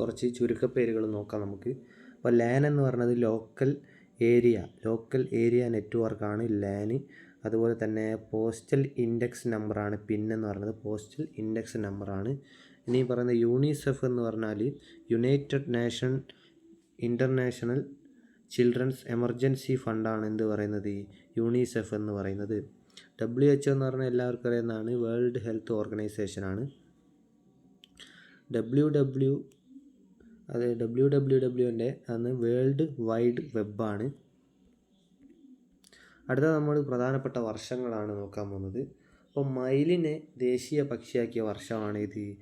കുറച്ച് ചുരുക്കപ്പേരുകൾ നോക്കാം നമുക്ക്. അപ്പോൾ ലാൻ എന്ന് പറയുന്നത് ലോക്കൽ ഏരിയ ലോക്കൽ ഏരിയ നെറ്റ്വർക്കാണ് ലാൻ. അതുപോലെ തന്നെ പോസ്റ്റൽ ഇൻഡെക്സ് നമ്പറാണ് പിൻ എന്ന് പറയുന്നത്. പോസ്റ്റൽ ഇൻഡെക്സ് നമ്പറാണ്. ഇനി പറയുന്ന യൂണിസെഫ് എന്ന് പറഞ്ഞാൽ united nation international children's emergency ഫണ്ടാണ് എന്ത് പറയുന്നത്? യൂണിസെഫ് എന്ന് പറയുന്നത്. ഡബ്ല്യു എച്ച് എന്ന് പറഞ്ഞാൽ എല്ലാവർക്കും അറിയുന്നതാണ് വേൾഡ് ഹെൽത്ത് ഓർഗനൈസേഷനാണ്. ഡബ്ല്യു ഡബ്ല്യു അത് ഡബ്ല്യു ഡബ്ല്യു ഡബ്ല്യുവിന്റെ അന്ന് വേൾഡ് വൈഡ് വെബാണ്. അടുത്ത നമ്മൾ പ്രധാനപ്പെട്ട വർഷങ്ങളാണ് നോക്കാൻ പോകുന്നത്. അപ്പോൾ മയിലിനെ ദേശീയ പക്ഷിയാക്കിയ വർഷമാണ് ഇത്.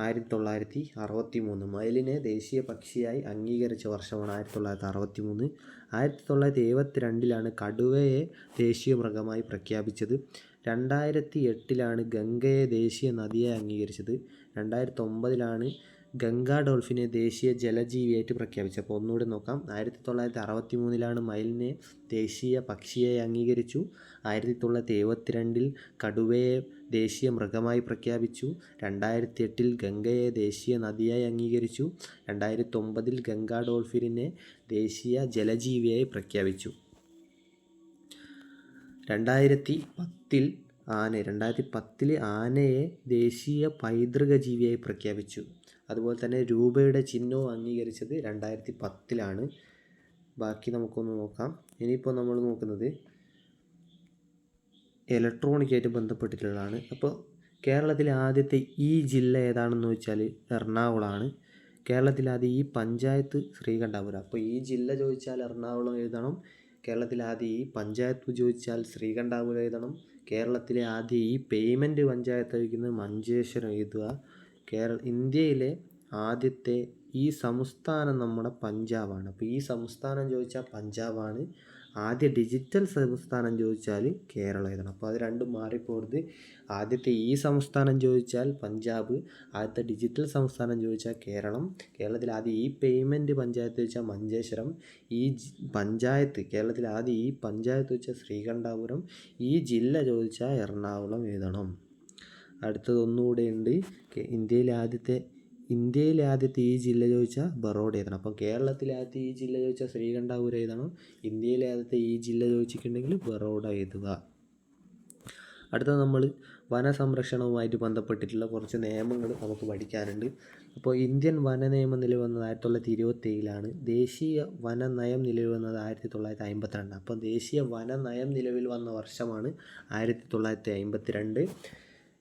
ആയിരത്തി തൊള്ളായിരത്തി അറുപത്തി മൂന്ന് മയിലിനെ ദേശീയ പക്ഷിയായി അംഗീകരിച്ച വർഷമാണ് ആയിരത്തി തൊള്ളായിരത്തി അറുപത്തി മൂന്ന് ആയിരത്തി തൊള്ളായിരത്തി എഴുപത്തി രണ്ടിലാണ് കടുവയെ ദേശീയ മൃഗമായി പ്രഖ്യാപിച്ചത്. രണ്ടായിരത്തി എട്ടിലാണ് ഗംഗയെ ദേശീയ നദിയായി അംഗീകരിച്ചത്. രണ്ടായിരത്തി ഒമ്പതിലാണ് ഗംഗാ ഡോൾഫിനെ ദേശീയ ജലജീവിയായിട്ട് പ്രഖ്യാപിച്ചു. അപ്പോൾ ഒന്നുകൂടി നോക്കാം. ആയിരത്തി തൊള്ളായിരത്തി അറുപത്തി മൂന്നിലാണ് മയിലിനെ ദേശീയ പക്ഷിയായി അംഗീകരിച്ചു. ആയിരത്തി തൊള്ളായിരത്തി എഴുപത്തി രണ്ടിൽ കടുവയെ ദേശീയ മൃഗമായി പ്രഖ്യാപിച്ചു. രണ്ടായിരത്തി എട്ടിൽ ഗംഗയെ ദേശീയ നദിയായി അംഗീകരിച്ചു. രണ്ടായിരത്തി ഒമ്പതിൽ ഗംഗാ ഡോൾഫിനെ ദേശീയ ജലജീവിയായി പ്രഖ്യാപിച്ചു. രണ്ടായിരത്തി പത്തിൽ ആന രണ്ടായിരത്തി പത്തിൽ ആനയെ ദേശീയ പൈതൃക ജീവിയായി പ്രഖ്യാപിച്ചു. അതുപോലെ തന്നെ രൂപയുടെ ചിഹ്നവും അംഗീകരിച്ചത് രണ്ടായിരത്തി പത്തിലാണ് ബാക്കി നമുക്കൊന്ന് നോക്കാം. ഇനിയിപ്പോൾ നമ്മൾ നോക്കുന്നത് ഇലക്ട്രോണിക്കായിട്ട് ബന്ധപ്പെട്ടിട്ടുള്ളതാണ്. അപ്പോൾ കേരളത്തിലെ ആദ്യത്തെ ഈ ജില്ല ഏതാണെന്ന് വെച്ചാൽ എറണാകുളമാണ്. കേരളത്തിലെ ആദ്യം ഈ പഞ്ചായത്ത് ശ്രീകണ്ഠാപുരം. അപ്പോൾ ഈ ജില്ല ചോദിച്ചാൽ എറണാകുളം എഴുതണം. കേരളത്തിലെ ആദ്യം ഈ പഞ്ചായത്ത് ചോദിച്ചാൽ ശ്രീകണ്ഠാപുരം എഴുതണം. കേരളത്തിലെ ആദ്യം ഈ പേയ്മെന്റ് പഞ്ചായത്ത് വയ്ക്കുന്നത് മഞ്ചേശ്വരം എഴുതുക. കേരള ഇന്ത്യയിലെ ആദ്യത്തെ ഈ സംസ്ഥാനം നമ്മുടെ പഞ്ചാബാണ്. അപ്പോൾ ഈ സംസ്ഥാനം ചോദിച്ചാൽ പഞ്ചാബാണ്. ആദ്യ ഡിജിറ്റൽ സംസ്ഥാനം ചോദിച്ചാൽ കേരളം ഏതാണ്. അപ്പോൾ അത് രണ്ടും മാറിപ്പോകരുത്. ആദ്യത്തെ ഈ സംസ്ഥാനം ചോദിച്ചാൽ പഞ്ചാബ് ആദ്യത്തെ ഡിജിറ്റൽ സംസ്ഥാനം ചോദിച്ചാൽ കേരളം. കേരളത്തിൽ ആദ്യം ഈ പേയ്മെന്റ് പഞ്ചായത്ത് ചോദിച്ചാൽ മഞ്ചേശ്വരം. ഈ പഞ്ചായത്ത് കേരളത്തിൽ ആദ്യം ഈ പഞ്ചായത്ത് ചോദിച്ചാൽ ശ്രീകണ്ഠാപുരം. ഈ ജില്ല ചോദിച്ചാൽ എറണാകുളം എഴുതണം അടുത്തത് ഒന്നുകൂടെ ഉണ്ട്. ഇന്ത്യയിലെ ആദ്യത്തെ ഇന്ത്യയിലെ ആദ്യത്തെ ഈ ജില്ല ചോദിച്ചാൽ ബറോഡ എഴുതണം അപ്പം കേരളത്തിലെ ആദ്യത്തെ ഈ ജില്ല ചോദിച്ചാൽ ശ്രീകണ്ഠാപുരം എഴുതണം ഇന്ത്യയിലെ ആദ്യത്തെ ഈ ജില്ല ചോദിച്ചിട്ടുണ്ടെങ്കിൽ ബറോഡ എഴുതുക അടുത്ത നമ്മൾ വനസംരക്ഷണവുമായിട്ട് ബന്ധപ്പെട്ടിട്ടുള്ള കുറച്ച് നിയമങ്ങൾ നമുക്ക് പഠിക്കാനുണ്ട്. അപ്പോൾ ഇന്ത്യൻ വന നിയമം നിലവിൽ വന്നത് ആയിരത്തി തൊള്ളായിരത്തി ഇരുപത്തി ഏഴിലാണ് ദേശീയ വന നയം നിലവിൽ വന്നത് ആയിരത്തി തൊള്ളായിരത്തി അമ്പത്തിരണ്ട് അപ്പോൾ ദേശീയ വന നയം നിലവിൽ വന്ന വർഷമാണ് ആയിരത്തി തൊള്ളായിരത്തി അമ്പത്തി രണ്ട്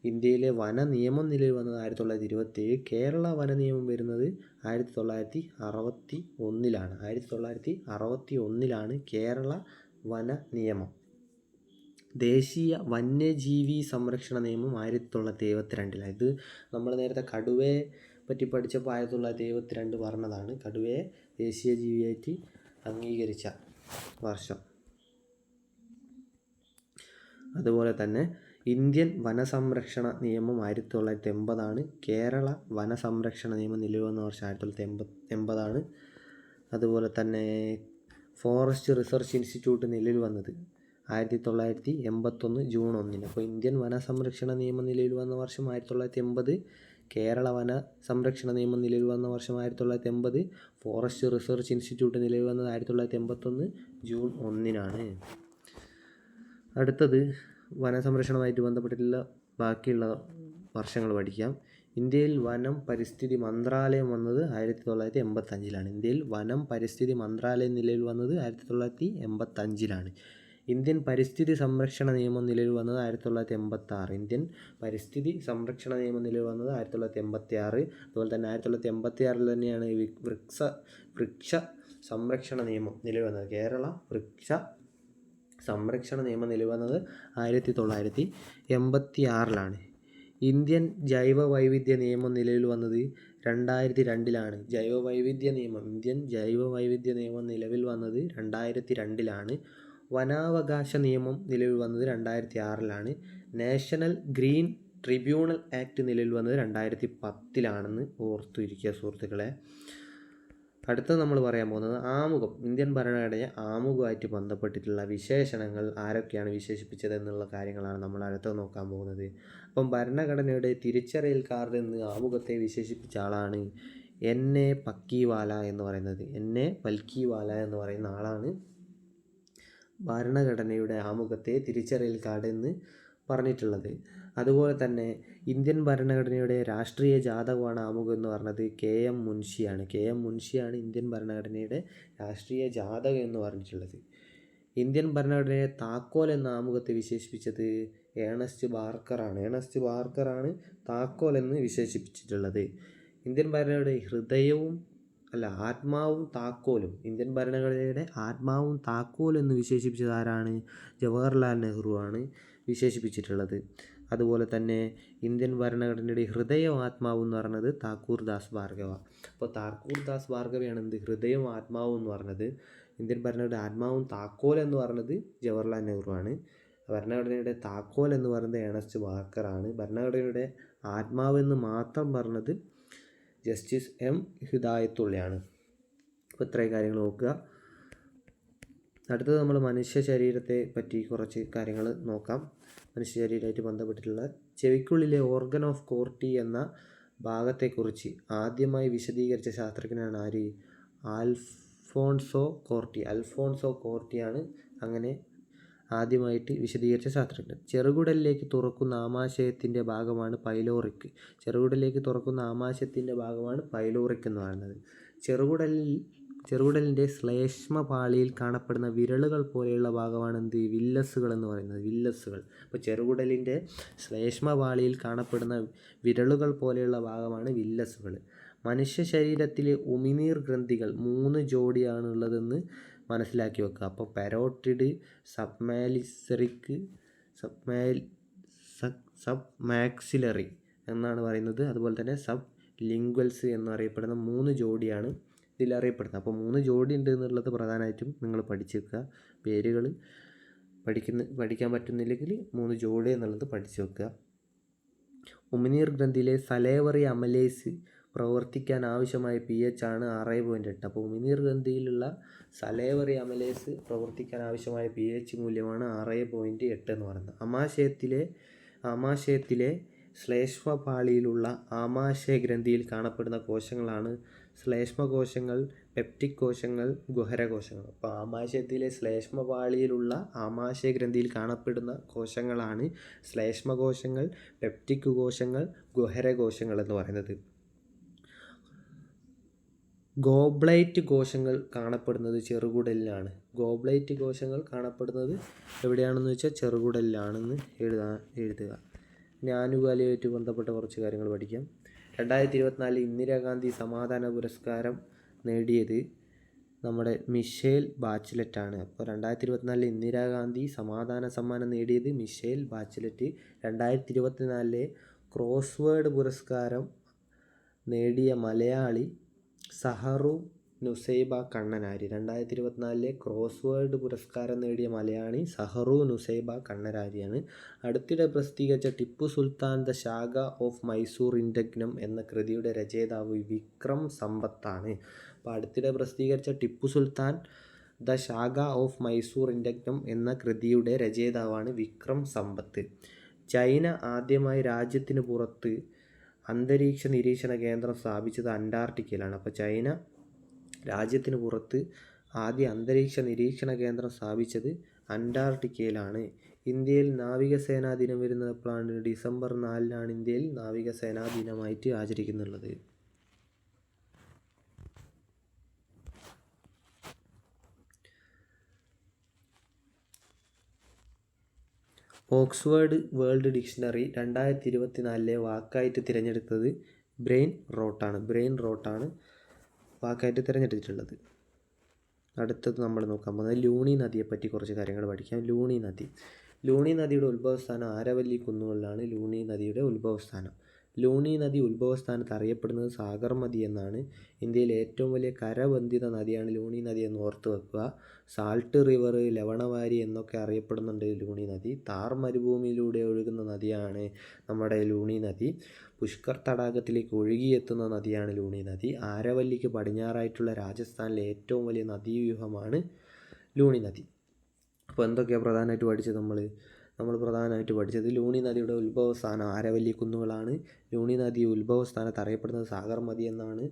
ഇന്ത്യയിലെ വന നിയമം നിലവിൽ വന്നത് ആയിരത്തി തൊള്ളായിരത്തി ഇരുപത്തേഴ് കേരള വന നിയമം വരുന്നത് ആയിരത്തി തൊള്ളായിരത്തി അറുപത്തി ഒന്നിലാണ് ആയിരത്തി തൊള്ളായിരത്തി അറുപത്തി ഒന്നിലാണ് കേരള വന നിയമം ദേശീയ വന്യജീവി സംരക്ഷണ നിയമം ആയിരത്തി തൊള്ളായിരത്തി എഴുപത്തി രണ്ടിലാണ് ഇത് നമ്മൾ നേരത്തെ കടുവയെ പറ്റി പഠിച്ചപ്പോൾ ആയിരത്തി തൊള്ളായിരത്തി എഴുപത്തി രണ്ട് പറഞ്ഞതാണ്. കടുവയെ ദേശീയ ജീവിയായിട്ട് അംഗീകരിച്ച വർഷം. അതുപോലെ തന്നെ ഇന്ത്യൻ വനസംരക്ഷണ നിയമം ആയിരത്തി തൊള്ളായിരത്തി എൺപതാണ് കേരള വനസംരക്ഷണ നിയമം നിലവിൽ വന്ന വർഷം ആയിരത്തി തൊള്ളായിരത്തി എൺപത് എൺപതാണ്. അതുപോലെ തന്നെ ഫോറസ്റ്റ് റിസർച്ച് ഇൻസ്റ്റിറ്റ്യൂട്ട് നിലവിൽ വന്നത് ആയിരത്തി തൊള്ളായിരത്തി എൺപത്തൊന്ന് ജൂൺ ഒന്നിന്. അപ്പോൾ ഇന്ത്യൻ വനസംരക്ഷണ നിയമം നിലവിൽ വന്ന വർഷം ആയിരത്തി തൊള്ളായിരത്തി എൺപത് കേരള വന സംരക്ഷണ നിയമം നിലവിൽ വന്ന വർഷം ആയിരത്തി തൊള്ളായിരത്തി എൺപത് ഫോറസ്റ്റ് റിസർച്ച് ഇൻസ്റ്റിറ്റ്യൂട്ട് നിലവിൽ വന്നത് ആയിരത്തി തൊള്ളായിരത്തി എൺപത്തൊന്ന് ജൂൺ ഒന്നിനാണ്. അടുത്തത് വനസംരക്ഷണവുമായിട്ട് ബന്ധപ്പെട്ടിട്ടുള്ള ബാക്കിയുള്ള വർഷങ്ങൾ പഠിക്കാം. ഇന്ത്യയിൽ വനം പരിസ്ഥിതി മന്ത്രാലയം വന്നത് ആയിരത്തി തൊള്ളായിരത്തി എൺപത്തഞ്ചിലാണ് ഇന്ത്യയിൽ വനം പരിസ്ഥിതി മന്ത്രാലയം നിലവിൽ വന്നത് ആയിരത്തി തൊള്ളായിരത്തി എൺപത്തഞ്ചിലാണ് ഇന്ത്യൻ പരിസ്ഥിതി സംരക്ഷണ നിയമം നിലവിൽ വന്നത് ആയിരത്തി തൊള്ളായിരത്തി എൺപത്തി ആറ് ഇന്ത്യൻ പരിസ്ഥിതി സംരക്ഷണ നിയമം നിലവിൽ വന്നത് ആയിരത്തി തൊള്ളായിരത്തി എൺപത്തി ആറ് അതുപോലെ തന്നെ ആയിരത്തി തൊള്ളായിരത്തി എൺപത്തി ആറിൽ തന്നെയാണ് വൃക്ഷ വൃക്ഷ സംരക്ഷണ നിയമം നിലവിൽ വന്നത്. കേരള വൃക്ഷ സംരക്ഷണ നിയമം നിലവിൽ വന്നത് ആയിരത്തി തൊള്ളായിരത്തി എൺപത്തി ആറിലാണ് ഇന്ത്യൻ ജൈവ വൈവിധ്യ നിയമം നിലവിൽ വന്നത് രണ്ടായിരത്തി രണ്ടിലാണ് ജൈവ വൈവിധ്യ നിയമം ഇന്ത്യൻ ജൈവ വൈവിധ്യ നിയമം നിലവിൽ വന്നത് രണ്ടായിരത്തി രണ്ടിലാണ് വനാവകാശ നിയമം നിലവിൽ വന്നത് രണ്ടായിരത്തി ആറിലാണ് നാഷണൽ ഗ്രീൻ ട്രിബ്യൂണൽ ആക്ട് നിലവിൽ വന്നത് രണ്ടായിരത്തി പത്തിലാണെന്ന് ഓർത്തിരിക്കുക സുഹൃത്തുക്കളെ. അടുത്തത് നമ്മൾ പറയാൻ പോകുന്നത് ആമുഖം. ഇന്ത്യൻ ഭരണഘടനയെ ആമുഖമായിട്ട് ബന്ധപ്പെട്ടിട്ടുള്ള വിശേഷണങ്ങൾ ആരൊക്കെയാണ് വിശേഷിപ്പിച്ചത് എന്നുള്ള കാര്യങ്ങളാണ് നമ്മൾ അടുത്തത് നോക്കാൻ പോകുന്നത്. അപ്പം ഭരണഘടനയുടെ തിരിച്ചറിയൽ കാർഡ് എന്ന് ആമുഖത്തെ വിശേഷിപ്പിച്ച ആളാണ് എൻ എ പക്കിവാല എന്ന് പറയുന്നത്. എൻ എ പൽക്കിവാല എന്ന് പറയുന്ന ആളാണ് ഭരണഘടനയുടെ ആമുഖത്തെ തിരിച്ചറിയൽ കാർഡ് എന്ന് പറഞ്ഞിട്ടുള്ളത്. അതുപോലെ തന്നെ ഇന്ത്യൻ ഭരണഘടനയുടെ രാഷ്ട്രീയ ജാതകമാണ് ആമുഖം എന്ന് പറഞ്ഞത് കെ എം മുൻഷിയാണ്. കെ എം മുൻഷിയാണ് ഇന്ത്യൻ ഭരണഘടനയുടെ രാഷ്ട്രീയ ജാതകം എന്ന് പറഞ്ഞിട്ടുള്ളത്. ഇന്ത്യൻ ഭരണഘടനയെ താക്കോൽ എന്ന ആമുഖത്തെ വിശേഷിപ്പിച്ചത് ഏണസ്റ്റ് ബാർക്കറാണ് ഏണസ്റ്റ് ബാർക്കറാണ് താക്കോൽ എന്ന് വിശേഷിപ്പിച്ചിട്ടുള്ളത്. ഇന്ത്യൻ ഭരണഘടനയുടെ ഹൃദയവും അല്ല ആത്മാവും താക്കോലും ഇന്ത്യൻ ഭരണഘടനയുടെ ആത്മാവും താക്കോലും എന്ന് വിശേഷിപ്പിച്ചത് ആരാണ്? ജവഹർലാൽ നെഹ്റു ആണ് വിശേഷിപ്പിച്ചിട്ടുള്ളത്. അതുപോലെ തന്നെ ഇന്ത്യൻ ഭരണഘടനയുടെ ഹൃദയവും ആത്മാവ് എന്ന് പറയുന്നത് താക്കൂർ ദാസ് ഭാർഗവ. അപ്പോൾ താക്കൂർ ദാസ് ഭാർഗവയാണ് എന്ത്? ഹൃദയവും ആത്മാവും എന്ന് പറഞ്ഞത് ഇന്ത്യൻ ഭരണഘടന ആത്മാവും താക്കോൽ എന്ന് പറഞ്ഞത് ജവഹർലാൽ നെഹ്റു ആണ് ഭരണഘടനയുടെ താക്കോൽ എന്ന് പറയുന്നത് ഏണസ്റ്റ് വാക്കറാണ്. ഭരണഘടനയുടെ ആത്മാവ് എന്ന് മാത്രം പറഞ്ഞത് ജസ്റ്റിസ് എം ഹിദായത്തുള്ളയാണ്. അപ്പോൾ ഇത്രയും കാര്യങ്ങൾ നോക്കുക. അടുത്തത് നമ്മൾ മനുഷ്യ ശരീരത്തെ പറ്റി കുറച്ച് കാര്യങ്ങൾ നോക്കാം. മനുഷ്യ ശരീരമായിട്ട് ബന്ധപ്പെട്ടിട്ടുള്ള ചെവിക്കുള്ളിലെ ഓർഗൻ ഓഫ് കോർട്ടി എന്ന ഭാഗത്തെക്കുറിച്ച് ആദ്യമായി വിശദീകരിച്ച ശാസ്ത്രജ്ഞനാണ് ആര്? ആൽഫോൺസോ കോർട്ടി. അൽഫോൺസോ കോർട്ടിയാണ് അങ്ങനെ ആദ്യമായിട്ട് വിശദീകരിച്ച ശാസ്ത്രജ്ഞൻ. ചെറുകുടലിലേക്ക് തുറക്കുന്ന ആമാശയത്തിന്റെ ഭാഗമാണ് പൈലോറിക് ചെറുകുടലിലേക്ക് തുറക്കുന്ന ആമാശയത്തിന്റെ ഭാഗമാണ് പൈലോറിക് എന്ന് പറയുന്നത്. ചെറുകുടലിൽ ചെറുകുടലിന്റെ ശ്ലേഷ്മ പാളിയിൽ കാണപ്പെടുന്ന വിരലുകൾ പോലെയുള്ള ഭാഗമാണ് എന്ത്? വില്ലസുകൾ എന്ന് പറയുന്നത്. വില്ലസുകൾ അപ്പോൾ ചെറുകുടലിന്റെ ശ്ലേഷ്മ പാളിയിൽ കാണപ്പെടുന്ന വിരലുകൾ പോലെയുള്ള ഭാഗമാണ് വില്ലസുകൾ മനുഷ്യ ശരീരത്തിലെ ഉമിനീർ ഗ്രന്ഥികൾ മൂന്ന് ജോഡിയാണ് ഉള്ളതെന്ന് മനസ്സിലാക്കി വെക്കുക. അപ്പോൾ പെരോട്ടിഡ് സബ്മാലിസറിക്ക് സബ്മാൽ സബ് മാക്സിലറി എന്നാണ് പറയുന്നത്. അതുപോലെ തന്നെ സബ് ലിംഗ്വൽസ് എന്നറിയപ്പെടുന്ന മൂന്ന് ജോഡിയാണ് ഇതിൽ അറിയപ്പെടുന്നത്. അപ്പോൾ മൂന്ന് ജോഡി ഉണ്ട് എന്നുള്ളത് പ്രധാനമായിട്ടും നിങ്ങൾ പഠിച്ചുവെക്കുക പേരുകൾ പഠിക്കുന്ന പഠിക്കാൻ പറ്റുന്നില്ലെങ്കിൽ മൂന്ന് ജോഡി എന്നുള്ളത് പഠിച്ചു വെക്കുക. ഉമിനീർ ഗ്രന്ഥിയിലെ സലേവറി അമലേസ് പ്രവർത്തിക്കാൻ ആവശ്യമായ പി എച്ച് ആണ് ആറ് പോയിന്റ് എട്ട്. അപ്പോൾ ഉമിനീർ ഗ്രന്ഥിയിലുള്ള സലേവറി അമലേസ് പ്രവർത്തിക്കാൻ ആവശ്യമായ പി എച്ച് മൂല്യമാണ് ആറ് പോയിന്റ് എട്ട് എന്ന് പറയുന്നത്. അമാശയത്തിലെ ആമാശയത്തിലെ ശ്ലേഷ്മപാളിയിലുള്ള ആമാശയ ഗ്രന്ഥിയിൽ കാണപ്പെടുന്ന കോശങ്ങളാണ് ശ്ലേഷ്മകോശങ്ങൾ പെപ്റ്റിക് കോശങ്ങൾ ഗുഹരകോശങ്ങൾ. അപ്പോൾ ആമാശയത്തിലെ ശ്ലേഷ്മപാളിയിലുള്ള ആമാശയ ഗ്രന്ഥിയിൽ കാണപ്പെടുന്ന കോശങ്ങളാണ് ശ്ലേഷ്മകോശങ്ങൾ പെപ്റ്റിക് കോശങ്ങൾ ഗുഹരകോശങ്ങൾ എന്ന് പറയുന്നത്. ഗോബ്ലൈറ്റ് കോശങ്ങൾ കാണപ്പെടുന്നത് ചെറുകുടലിലാണ്. ഗോബ്ലൈറ്റ് കോശങ്ങൾ കാണപ്പെടുന്നത് എവിടെയാണെന്ന് വെച്ചാൽ ചെറുകുടലിലാണെന്ന് എഴുതാ എഴുതുക. ഞാനുകാലിയായിട്ട് ബന്ധപ്പെട്ട കുറച്ച് കാര്യങ്ങൾ പഠിക്കാം. രണ്ടായിരത്തി ഇരുപത്തിനാലിൽ ഇന്ദിരാഗാന്ധി സമാധാന പുരസ്കാരം നേടിയത് നമ്മുടെ മിഷേൽ ബാച്ചിലറ്റാണ്. അപ്പോൾ രണ്ടായിരത്തി ഇരുപത്തിനാലിൽ ഇന്ദിരാഗാന്ധി സമാധാന സമ്മാനം നേടിയത് മിഷേൽ ബാച്ചിലറ്റ്. രണ്ടായിരത്തി ഇരുപത്തിനാലിലെ ക്രോസ്വേഡ് പുരസ്കാരം നേടിയ മലയാളി സഹറു നുസൈബ കണ്ണനാരി. രണ്ടായിരത്തി ഇരുപത്തിനാലിലെ ക്രോസ് വേൾഡ് പുരസ്കാരം നേടിയ മലയാളി സഹറു നുസൈബ കണ്ണനാരിയാണ്. അടുത്തിടെ പ്രസിദ്ധീകരിച്ച Tipu Sultan the saga of Mysore interregnum എന്ന കൃതിയുടെ രചയിതാവ് വിക്രം സമ്പത്താണ്. അപ്പോൾ അടുത്തിടെ പ്രസിദ്ധീകരിച്ച Tipu Sultan the saga of Mysore interregnum എന്ന കൃതിയുടെ രചയിതാവാണ് വിക്രം സമ്പത്ത്. ചൈന ആദ്യമായി രാജ്യത്തിന് പുറത്ത് അന്തരീക്ഷ നിരീക്ഷണ കേന്ദ്രം സ്ഥാപിച്ചത് അന്റാർട്ടിക്കയിലാണ്. അപ്പോൾ ചൈന രാജ്യത്തിന് പുറത്ത് ആദ്യ അന്തരീക്ഷ നിരീക്ഷണ കേന്ദ്രം സ്ഥാപിച്ചത് അന്റാർട്ടിക്കയിലാണ്. ഇന്ത്യയിൽ നാവികസേനാ ദിനം വരുന്നത് എപ്പോഴാണ്? ഡിസംബർ നാലിനാണ് ഇന്ത്യയിൽ നാവികസേനാ ദിനമായിട്ട് ആചരിക്കുന്നുള്ളത്. ഓക്സ്ഫോർഡ് വേൾഡ് ഡിക്ഷണറി രണ്ടായിരത്തി ഇരുപത്തിനാലിലെ വാക്കായിട്ട് തിരഞ്ഞെടുത്തത് ബ്രെയിൻ റോട്ടാണ്. ബ്രെയിൻ റോട്ടാണ്. വാക്കായിട്ട് തിരഞ്ഞെടുത്തിട്ടുള്ളത്. അടുത്തത് നമ്മൾ നോക്കാൻ പോകുന്നത് ലൂണി നദിയെപ്പറ്റി കുറച്ച് കാര്യങ്ങൾ പഠിക്കാം. ലൂണി നദി. ലൂണി നദിയുടെ ഉത്ഭവസ്ഥാനം ആരവല്ലി കുന്നുകളിലാണ്. ലൂണി നദിയുടെ ഉത്ഭവസ്ഥാനം. ലൂണി നദി ഉത്ഭവസ്ഥാനത്ത് അറിയപ്പെടുന്നത് സാഗർമതി എന്നാണ്. ഇന്ത്യയിലെ ഏറ്റവും വലിയ കരബന്ധിത നദിയാണ് ലൂണി നദി എന്ന് ഓർത്ത് വെക്കുക. സാൾട്ട് റിവർ ലവണവാരി എന്നൊക്കെ അറിയപ്പെടുന്നുണ്ട് ലൂണി നദി. താർ മരുഭൂമിയിലൂടെ ഒഴുകുന്ന നദിയാണ് നമ്മുടെ ലൂണി നദി. പുഷ്കർ തടാകത്തിലേക്ക് ഒഴുകിയെത്തുന്ന നദിയാണ് ലൂണി നദി. ആരവല്ലിക്ക് പടിഞ്ഞാറായിട്ടുള്ള രാജസ്ഥാനിലെ ഏറ്റവും വലിയ നദീവ്യൂഹമാണ് ലൂണി നദി. അപ്പോൾ എന്തൊക്കെയാണ് പ്രധാനമായിട്ട് പഠിച്ചത് നമ്മൾ നമ്മൾ പ്രധാനമായിട്ട് പഠിച്ചത്. ലൂണി നദിയുടെ ഉത്ഭവസ്ഥാനം ആരവല്ലി കുന്നുകളാണ്. ലൂണി നദി ഉത്ഭവസ്ഥാനത്ത് അറിയപ്പെടുന്നത് സാഗർമതി എന്നാണ്.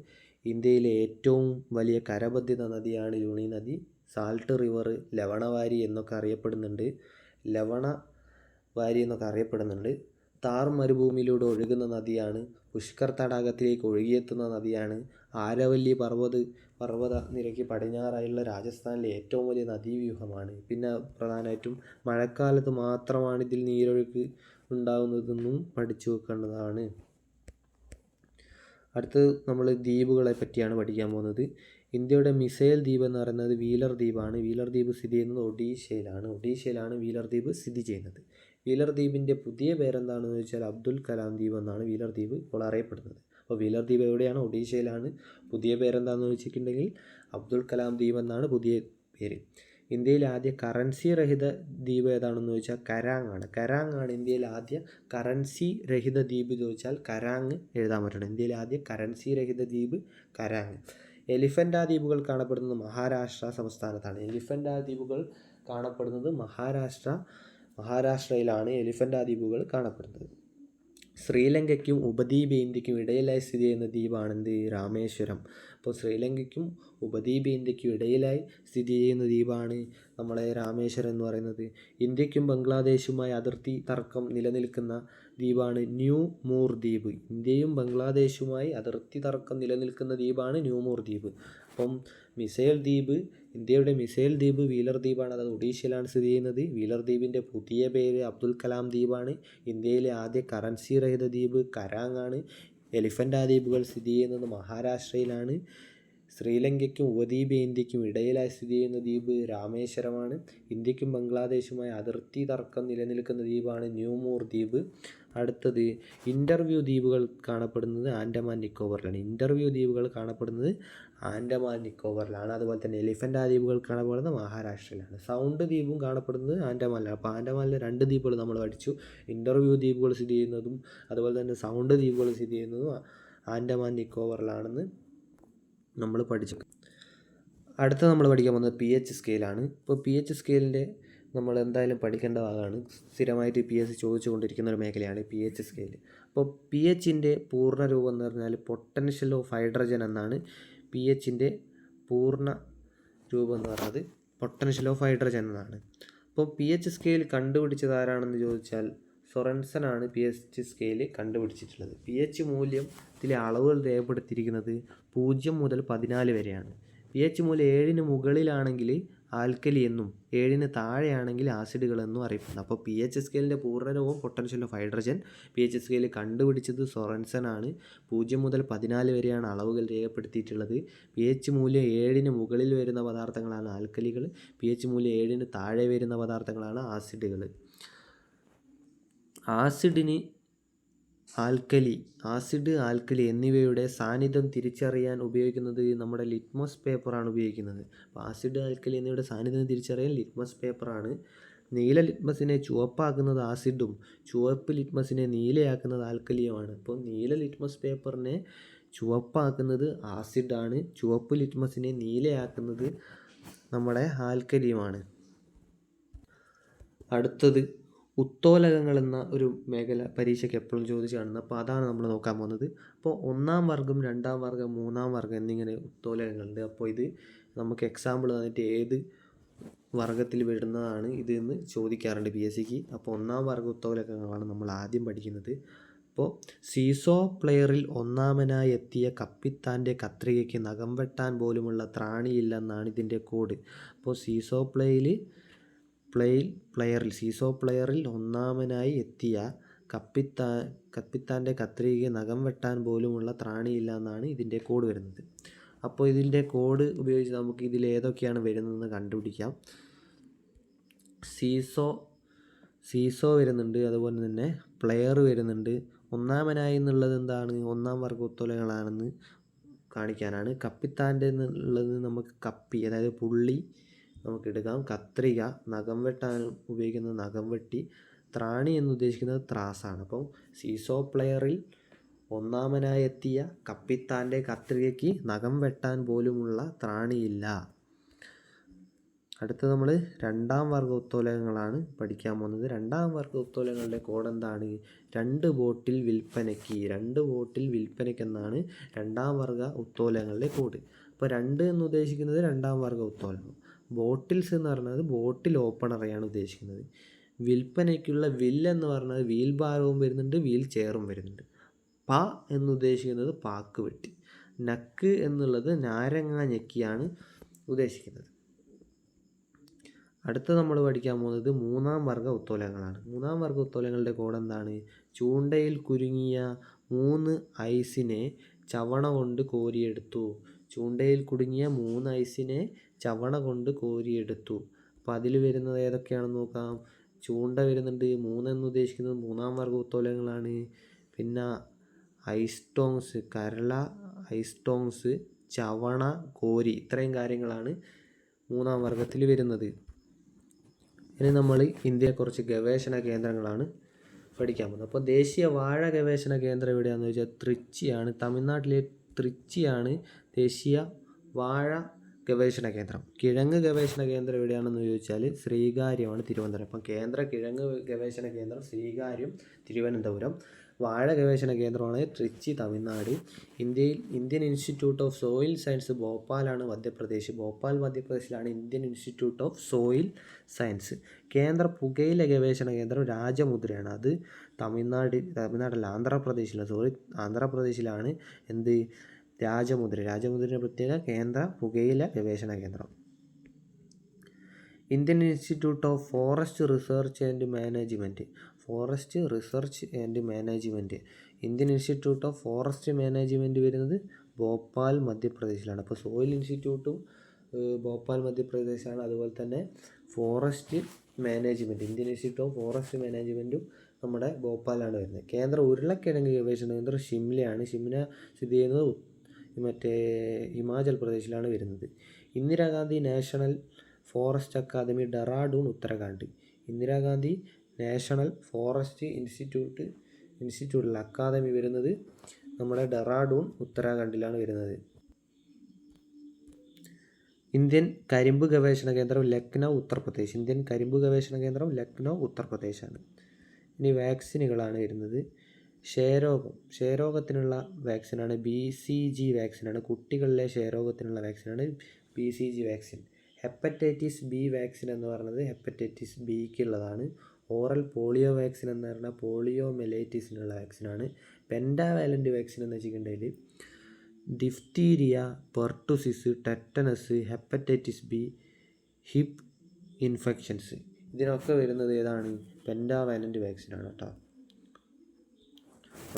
ഇന്ത്യയിലെ ഏറ്റവും വലിയ കരബന്ധിത നദിയാണ് ലൂണി നദി. സാൾട്ട് റിവർ ലവണവാരി എന്നൊക്കെ അറിയപ്പെടുന്നുണ്ട്. ലവണ വാരി എന്നൊക്കെ അറിയപ്പെടുന്നുണ്ട്. താർ മരുഭൂമിയിലൂടെ ഒഴുകുന്ന നദിയാണ്. പുഷ്കർ തടാകത്തിലേക്ക് ഒഴുകിയെത്തുന്ന നദിയാണ്. ആരവല്ലി പർവത പർവത നിരയ്ക്ക് പടിഞ്ഞാറായുള്ള രാജസ്ഥാനിലെ ഏറ്റവും വലിയ നദീവ്യൂഹമാണ്. പിന്നെ പ്രധാനമായിട്ടും മഴക്കാലത്ത് മാത്രമാണ് ഇതിൽ നീരൊഴുക്ക് ഉണ്ടാകുന്നതെന്നും പഠിച്ചു വെക്കേണ്ടതാണ്. അടുത്തത് നമ്മൾ ദ്വീപുകളെ പറ്റിയാണ് പഠിക്കാൻ പോകുന്നത്. ഇന്ത്യയുടെ മിസൈൽ ദ്വീപ് എന്ന് പറയുന്നത് വീലർ ദ്വീപാണ്. വീലർ ദ്വീപ് സ്ഥിതി ചെയ്യുന്നത് ഒഡീഷയിലാണ്. ഒഡീഷയിലാണ് വീലർ ദ്വീപ് സ്ഥിതി ചെയ്യുന്നത്. വീലർ ദ്വീപിന്റെ പുതിയ പേരെന്താണെന്ന് വെച്ചാൽ അബ്ദുൽ കലാം ദ്വീപ് എന്നാണ് വീലർ ദ്വീപ് ഇപ്പോൾ അറിയപ്പെടുന്നത്. അപ്പോൾ വീലർ ദ്വീപ് എവിടെയാണ്? ഒഡീഷയിലാണ്. പുതിയ പേരെന്താണെന്ന് ചോദിച്ചിട്ടുണ്ടെങ്കിൽ അബ്ദുൽ കലാം ദ്വീപ് എന്നാണ് പുതിയ പേര്. ഇന്ത്യയിൽ ആദ്യ കറൻസി രഹിത ദ്വീപ് ഏതാണെന്ന് ചോദിച്ചാൽ കരാങ് ആണ്. കരാങ് ആണ് ഇന്ത്യയിൽ ആദ്യ കറൻസി രഹിത ദ്വീപ് ചോദിച്ചാൽ കരാങ് എഴുതാൻ പറ്റണം ഇന്ത്യയിലെ ആദ്യ കറൻസി രഹിത ദ്വീപ് കരാങ്. എലിഫന്റ ദ്വീപുകൾ കാണപ്പെടുന്നത് മഹാരാഷ്ട്ര സംസ്ഥാനത്താണ്. എലിഫന്റ ദ്വീപുകൾ കാണപ്പെടുന്നത് മഹാരാഷ്ട്ര മഹാരാഷ്ട്രയിലാണ് എലിഫന്റ ദ്വീപുകൾ കാണപ്പെടുന്നത്. ശ്രീലങ്കയ്ക്കും ഉപദ്വീപ് ഇന്ത്യക്കും ഇടയിലായി സ്ഥിതി ചെയ്യുന്ന ദ്വീപാണ് എന്ത് രാമേശ്വരം. അപ്പോൾ ശ്രീലങ്കയ്ക്കും ഉപദ്വീപ് ഇന്ത്യക്കും ഇടയിലായി സ്ഥിതി ചെയ്യുന്ന ദ്വീപാണ് നമ്മളെ രാമേശ്വരം എന്ന് പറയുന്നത്. ഇന്ത്യക്കും ബംഗ്ലാദേശുമായി അതിർത്തി തർക്കം നിലനിൽക്കുന്ന ദ്വീപാണ് ന്യൂ മൂർ ദ്വീപ്. ഇന്ത്യയും ബംഗ്ലാദേശുമായി അതിർത്തി തർക്കം നിലനിൽക്കുന്ന ദ്വീപാണ് ന്യൂ മൂർ ദ്വീപ്. അപ്പം മിസൈൽ ദ്വീപ് ഇന്ത്യയുടെ മിസൈൽ ദ്വീപ് വീലർ ദ്വീപാണ്. അതായത് ഒഡീഷയിലാണ് സ്ഥിതി ചെയ്യുന്നത്. വീലർ ദ്വീപിന്റെ പുതിയ പേര് അബ്ദുൽ കലാം ദ്വീപാണ്. ഇന്ത്യയിലെ ആദ്യ കറൻസി രഹിത ദ്വീപ് കരാങ് ആണ്. എലിഫന്റ ദ്വീപുകൾ സ്ഥിതി ചെയ്യുന്നത് മഹാരാഷ്ട്രയിലാണ്. ശ്രീലങ്കയ്ക്കും ഉപദ്വീപ് ഇന്ത്യക്കും ഇടയിലായി സ്ഥിതി ചെയ്യുന്ന ദ്വീപ് രാമേശ്വരമാണ്. ഇന്ത്യക്കും ബംഗ്ലാദേശുമായി അതിർത്തി തർക്കം നിലനിൽക്കുന്ന ദ്വീപാണ് ന്യൂമൂർ ദ്വീപ്. അടുത്തത് ഇന്റർവ്യൂ ദ്വീപുകൾ കാണപ്പെടുന്നത് ആൻഡമാൻ നിക്കോബറിലാണ്. ഇന്റർവ്യൂ ദ്വീപുകൾ കാണപ്പെടുന്നത് ആൻഡമാൻ നിക്കോബറിലാണ്. അതുപോലെ തന്നെ എലിഫന്റ് ദ്വീപുകൾ കാണപ്പെടുന്നത് മഹാരാഷ്ട്രയിലാണ്. സൗണ്ട് ദ്വീപും കാണപ്പെടുന്നത് ആൻഡമാനിലാണ്. അപ്പോൾ ആൻഡമാനിലെ രണ്ട് ദ്വീപുകൾ നമ്മൾ പഠിച്ചു. ഇന്റർവ്യൂ ദ്വീപുകൾ സ്ഥിതി ചെയ്യുന്നതും അതുപോലെ തന്നെ സൗണ്ട് ദ്വീപുകൾ സ്ഥിതി ചെയ്യുന്നതും ആൻഡമാൻ നിക്കോബറിലാണെന്ന് നമ്മൾ പഠിച്ചു. അടുത്ത നമ്മൾ പഠിക്കാൻ പോകുന്നത് പി എച്ച് സ്കെയിലാണ് ഇപ്പോൾ പി എച്ച് സ്കെയിലിന്റെ നമ്മൾ എന്തായാലും പഠിക്കേണ്ട ഭാഗമാണ്. സ്ഥിരമായിട്ട് പി എസ് സി ചോദിച്ചുകൊണ്ടിരിക്കുന്ന ഒരു മേഖലയാണ് പി എച്ച് സ്കെയിൽ അപ്പോൾ പി എച്ചിന്റെ പൂർണ രൂപം എന്ന് പറഞ്ഞാൽ പൊട്ടൻഷ്യൽ ഓഫ് ഹൈഡ്രജൻ എന്നാണ് പി എച്ചിന്റെ പൂർണ രൂപം എന്ന് പറഞ്ഞത്. പൊട്ടൻഷ്യൽ ഓഫ് ഹൈഡ്രജൻ എന്നാണ്. അപ്പോൾ പി എച്ച് സ്കെയിൽ കണ്ടുപിടിച്ചത് ആരാണെന്ന് ചോദിച്ചാൽ സൊറൻസൺ ആണ് പി എച്ച് സ്കെയിൽ കണ്ടുപിടിച്ചിട്ടുള്ളത്. പി എച്ച് മൂല്യത്തിലെ അളവുകൾ രേഖപ്പെടുത്തിയിരിക്കുന്നത് പൂജ്യം മുതൽ പതിനാല് വരെയാണ്. പി എച്ച് മൂല്യം ഏഴിന് മുകളിലാണെങ്കിൽ ആൽക്കലി എന്നും ഏഴിന് താഴെയാണെങ്കിൽ ആസിഡുകൾ എന്നും അറിയപ്പെടുന്നു. അപ്പോൾ പി എച്ച് സ്കെയിലിന്റെ പൂർണരൂപം potential of hydrogen. P H scale കണ്ടുപിടിച്ചത് സൊറൻസൺ ആണ്. പൂജ്യം മുതൽ പതിനാല് വരെയാണ് അളവുകൾ രേഖപ്പെടുത്തിയിട്ടുള്ളത്. പി എച്ച് മൂല്യം ഏഴിന് മുകളിൽ വരുന്ന പദാർത്ഥങ്ങളാണ് ആൽക്കലികൾ. പി എച്ച് മൂല്യം ഏഴിന് താഴെ വരുന്ന പദാർത്ഥങ്ങളാണ് ആസിഡുകൾ. ആസിഡിന് ആൽക്കലി ആസിഡ് ആൽക്കലി എന്നിവയുടെ സാന്നിധ്യം തിരിച്ചറിയാൻ ഉപയോഗിക്കുന്നത് നമ്മുടെ ലിറ്റ്മസ് പേപ്പറാണ് ഉപയോഗിക്കുന്നത്. അപ്പോൾ ആസിഡ് ആൽക്കലി എന്നിവയുടെ സാന്നിധ്യം തിരിച്ചറിയാൻ ലിറ്റ്മസ് പേപ്പറാണ്. നീല ലിറ്റ്മസിനെ ചുവപ്പാക്കുന്നത് ആസിഡും ചുവപ്പ് ലിറ്റ്മസിനെ നീലയാക്കുന്നത് ആൽക്കലിയുമാണ്. അപ്പോൾ നീല ലിറ്റ്മസ് പേപ്പറിനെ ചുവപ്പാക്കുന്നത് ആസിഡാണ് ചുവപ്പ് ലിറ്റ്മസിനെ നീലയാക്കുന്നത് നമ്മുടെ ആൽക്കലിയുമാണ്. അടുത്തത് ഉത്തോലകങ്ങൾ എന്ന ഒരു മേഖല പരീക്ഷയ്ക്ക് എപ്പോഴും ചോദിച്ച് കാണുന്നത്. അപ്പോൾ അതാണ് നമ്മൾ നോക്കാൻ പോകുന്നത്. അപ്പോൾ ഒന്നാം വർഗം രണ്ടാം വർഗം മൂന്നാം വർഗം എന്നിങ്ങനെ ഉത്തോലകങ്ങളുണ്ട്. അപ്പോൾ ഇത് നമുക്ക് എക്സാമ്പിൾ തന്നിട്ട് ഏത് വർഗത്തിൽ വിടുന്നതാണ് ഇത് എന്ന് ചോദിക്കാറുണ്ട് പി എസ് സിക്ക് അപ്പോൾ ഒന്നാം വർഗ ഉത്തോലകങ്ങളാണ് നമ്മൾ ആദ്യം പഠിക്കുന്നത്. അപ്പോൾ സീസോ പ്ലെയറിൽ ഒന്നാമനായി എത്തിയ കപ്പിത്താന്റെ കത്രികയ്ക്ക് നഖം വെട്ടാൻ പോലുമുള്ള ത്രാണിയില്ലെന്നാണ് ഇതിന്റെ കോഡ്. അപ്പോൾ സീസോ പ്ലേയിൽ പ്ലെയിൽ പ്ലെയറിൽ സീസോ പ്ലെയറിൽ ഒന്നാമനായി എത്തിയ കപ്പിത്താ കപ്പിത്താന്റെ കത്രിക നഖം വെട്ടാൻ പോലുമുള്ള ത്രാണിയില്ല എന്നാണ് ഇതിന്റെ കോഡ് വരുന്നത്. അപ്പോൾ ഇതിന്റെ കോഡ് ഉപയോഗിച്ച് നമുക്ക് ഇതിൽ ഏതൊക്കെയാണ് വരുന്നതെന്ന് കണ്ടുപിടിക്കാം. സീസോ സീസോ വരുന്നുണ്ട് അതുപോലെ തന്നെ പ്ലെയർ വരുന്നുണ്ട്. ഒന്നാമനായി എന്നുള്ളത് എന്താണ്? ഒന്നാം വർഗ ഒത്തൊലകളാണെന്ന് കാണിക്കാനാണ്. കപ്പിത്താന്റെ എന്നുള്ളത് നമുക്ക് കപ്പി അതായത് പുള്ളി നമുക്ക് എടുക്കാം കത്രിക നഖം വെട്ടാൻ ഉപയോഗിക്കുന്നത് നഖം വെട്ടി. ത്രാണി എന്നുദ്ദേശിക്കുന്നത് ത്രാസാണ്. അപ്പം സീസോ പ്ലെയറിൽ ഒന്നാമനായി എത്തിയ കപ്പിത്താന്റെ കത്രികയ്ക്ക് നഖം വെട്ടാൻ പോലുമുള്ള ത്രാണിയില്ല. അടുത്ത നമ്മൾ രണ്ടാം വർഗ ഉത്തോലകങ്ങളാണ് പഠിക്കാൻ പോകുന്നത്. രണ്ടാം വർഗ ഉത്തോലകങ്ങളുടെ കോഡ് എന്താണ്? രണ്ട് ബോട്ടിൽ വിൽപ്പനയ്ക്ക്. രണ്ട് ബോട്ടിൽ വിൽപ്പനയ്ക്ക് എന്നാണ് രണ്ടാം വർഗ ഉത്തോലകങ്ങളുടെ കോഡ്. അപ്പോൾ രണ്ട് എന്ന് ഉദ്ദേശിക്കുന്നത് രണ്ടാം വർഗ ഉത്തോലകം. ബോട്ടിൽസ് എന്ന് പറയുന്നത് ബോട്ടിൽ ഓപ്പണറെയാണ് ഉദ്ദേശിക്കുന്നത്. വിൽപ്പനയ്ക്കുള്ള വിൽ എന്ന് വീൽ ഭാരവും വരുന്നുണ്ട് വീൽ ചെയറും വരുന്നുണ്ട്. പ എന്നുദ്ദേശിക്കുന്നത് പാക്ക് വെട്ടി. നക്ക് എന്നുള്ളത് നാരങ്ങ ഞെക്കിയാണ് ഉദ്ദേശിക്കുന്നത്. അടുത്ത നമ്മൾ പഠിക്കാൻ പോകുന്നത് മൂന്നാം വർഗ ഉത്തോലകങ്ങളാണ് മൂന്നാം വർഗ ഉത്തോലകങ്ങളുടെ കോഡ് എന്താണ്? ചൂണ്ടയിൽ കുരുങ്ങിയ മൂന്ന് ഐസിനെ ചവണ കൊണ്ട് കോരിയെടുത്തു. ചൂണ്ടയിൽ കുടുങ്ങിയ മൂന്ന് ഐസിനെ ചവണ കൊണ്ട് കോരിയെടുത്തു. അപ്പോൾ അതിൽ വരുന്നത് ഏതൊക്കെയാണെന്ന് നോക്കാം. ചൂണ്ട വരുന്നുണ്ട്. മൂന്നെന്ന് ഉദ്ദേശിക്കുന്നത് മൂന്നാം വർഗ ഉത്തോലങ്ങളാണ് പിന്നെ ഐസ്റ്റോങ്സ് കരള ഐസ്റ്റോങ്സ് ചവണ കോരി ഇത്രയും കാര്യങ്ങളാണ് മൂന്നാം വർഗത്തിൽ വരുന്നത്. ഇനി നമ്മൾ ഇന്ത്യയെക്കുറിച്ച് ഗവേഷണ കേന്ദ്രങ്ങളാണ് പഠിക്കാൻ പോകുന്നത്. അപ്പോൾ ദേശീയ വാഴ ഗവേഷണ കേന്ദ്രം എവിടെയാണെന്ന് ചോദിച്ചാൽ തൃച്ചിയാണ്. തമിഴ്നാട്ടിലെ തൃച്ചിയാണ് ദേശീയ വാഴ ഗവേഷണ കേന്ദ്രം. കിഴങ്ങ് ഗവേഷണ കേന്ദ്രം എവിടെയാണെന്ന് ചോദിച്ചാൽ ശ്രീകാര്യമാണ് തിരുവനന്തപുരം. അപ്പം കേന്ദ്ര കിഴങ്ങ് ഗവേഷണ കേന്ദ്രം ശ്രീകാര്യം തിരുവനന്തപുരം. വാഴ ഗവേഷണ കേന്ദ്രമാണ് ട്രിച്ചി തമിഴ്നാട്. ഇന്ത്യയിൽ Indian institute of soil science ഭോപ്പാലാണ് Madhya Pradesh. Bhopal മധ്യപ്രദേശിലാണ് Indian institute of soil science. കേന്ദ്ര പുകയില ഗവേഷണ കേന്ദ്രം രാജമുദ്രയാണ്. അത് തമിഴ്നാട് തമിഴ്നാടല്ല ആന്ധ്രാപ്രദേശിലാണ്. സോറി ആന്ധ്രാപ്രദേശിലാണ് എന്ത് രാജമുദ്ര. രാജമുദ്രയുടെ പ്രത്യേക കേന്ദ്ര പുകയില ഗവേഷണ കേന്ദ്രം. Indian institute of forest research and management forest research and management Indian institute of forest management വരുന്നത് ഭോപ്പാൽ മധ്യപ്രദേശിലാണ്. അപ്പോൾ സോയിൽ ഇൻസ്റ്റിറ്റ്യൂട്ടും ഭോപ്പാൽ മധ്യപ്രദേശാണ് അതുപോലെ തന്നെ forest management Indian institute of forest മാനേജ്മെന്റും നമ്മുടെ ഭോപ്പാലാണ് വരുന്നത്. കേന്ദ്ര ഉരുളക്കിഴങ്ങ് ഗവേഷണ കേന്ദ്രം ഷിംലയാണ്. ഷിംല സ്ഥിതി ചെയ്യുന്നത് മറ്റേ ഹിമാചൽ പ്രദേശിലാണ് വരുന്നത്. Indira Gandhi national forest academy Dehradun Uttarakhand. Indira Gandhi national forest institute ഇൻസ്റ്റിറ്റ്യൂട്ടിൽ അക്കാദമി വരുന്നത് നമ്മുടെ ഡെറാഡൂൺ ഉത്തരാഖണ്ഡിലാണ് വരുന്നത്. ഇന്ത്യൻ കരിമ്പ് ഗവേഷണ കേന്ദ്രം ലക്നൗ ഉത്തർപ്രദേശ്. ഇന്ത്യൻ കരിമ്പ് ഗവേഷണ കേന്ദ്രം ലക്നൗ ഉത്തർപ്രദേശാണ് ഇനി വാക്സിനുകളാണ് വരുന്നത്. ക്ഷയരോഗം ക്ഷയരോഗത്തിനുള്ള വാക്സിനാണ് ബി സി ജി വാക്സിനാണ് കുട്ടികളിലെ ക്ഷയരോഗത്തിനുള്ള വാക്സിനാണ് B C G vaccine. Hepatitis B vaccine എന്ന് പറയുന്നത് ഹെപ്പറ്റൈറ്റിസ് ബിക്കുള്ളതാണ് ഓറൽ പോളിയോ വാക്സിൻ എന്ന് പറഞ്ഞാൽ പോളിയോ മെലൈറ്റിസിനുള്ള വാക്സിനാണ്. പെൻഡാവാലന്റ് വാക്സിൻ എന്ന് വെച്ചിട്ടുണ്ടെങ്കിൽ diphtheria pertussis tetanus hepatitis B Hib infections. ഇതിനൊക്കെ വരുന്നത് ഏതാണ്? പെൻഡാവാലന്റ് വാക്സിനാണ് കേട്ടോ.